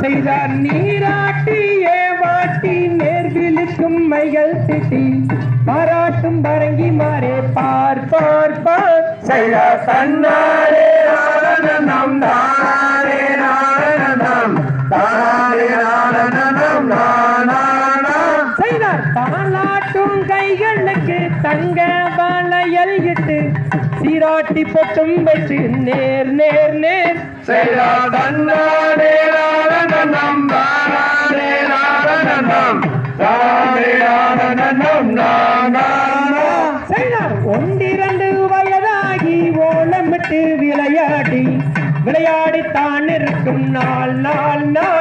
செய்தார் நீராட்டியே வாட்டி நேர்விழுக்கும் மைகள் திட்டி பாராட்டும் பரங்கி மாறே பார் பார் பார். செய்த தன்னாரே செய்தார். தாளாட்டும் கைகளுக்கு தங்க வளையல் இட்டு சீராட்டி பொட்டும் வச்சு நேர் நேர் நேர். செய்த தன்னாரே நாரணனம் தானே நாரணனம் தானே நானானா செய்தார். ஒன்றிரண்டு வயதாகி ஓலமிட்டு விளையாடி விளையாடி தான் இருக்கும் நாள் நாள் நாள்.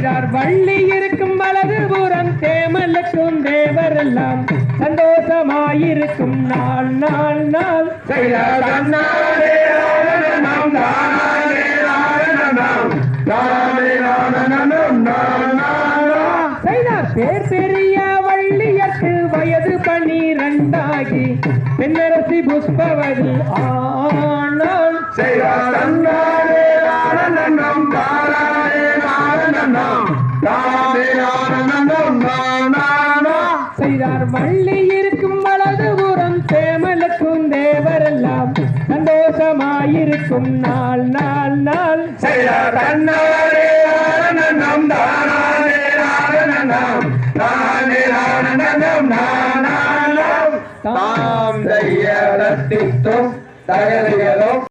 செய்தார். வள்ளி இருக்கும் வலது புறம் தேமலுக்கும் தேவரெல்லாம் சந்தோஷமாயிருக்கும் நாள். நாள் நாள் செய்தார். பேர் பெரிய வள்ளியற்கு வயது பனிரெண்டாகி பெண்ணரசி புஷ்பவதி ஆனால் செய்த தன்னாரே செய்தார். வள்ளி இருக்கும் வலது புறம் தேமலுக்கும் தேவரெல்லாம் சந்தோஷமாயிருக்கும். நாள் நாள் நாள். தன்னாரே தானே தாம் தையலத்தித்தும் தகதிகளும்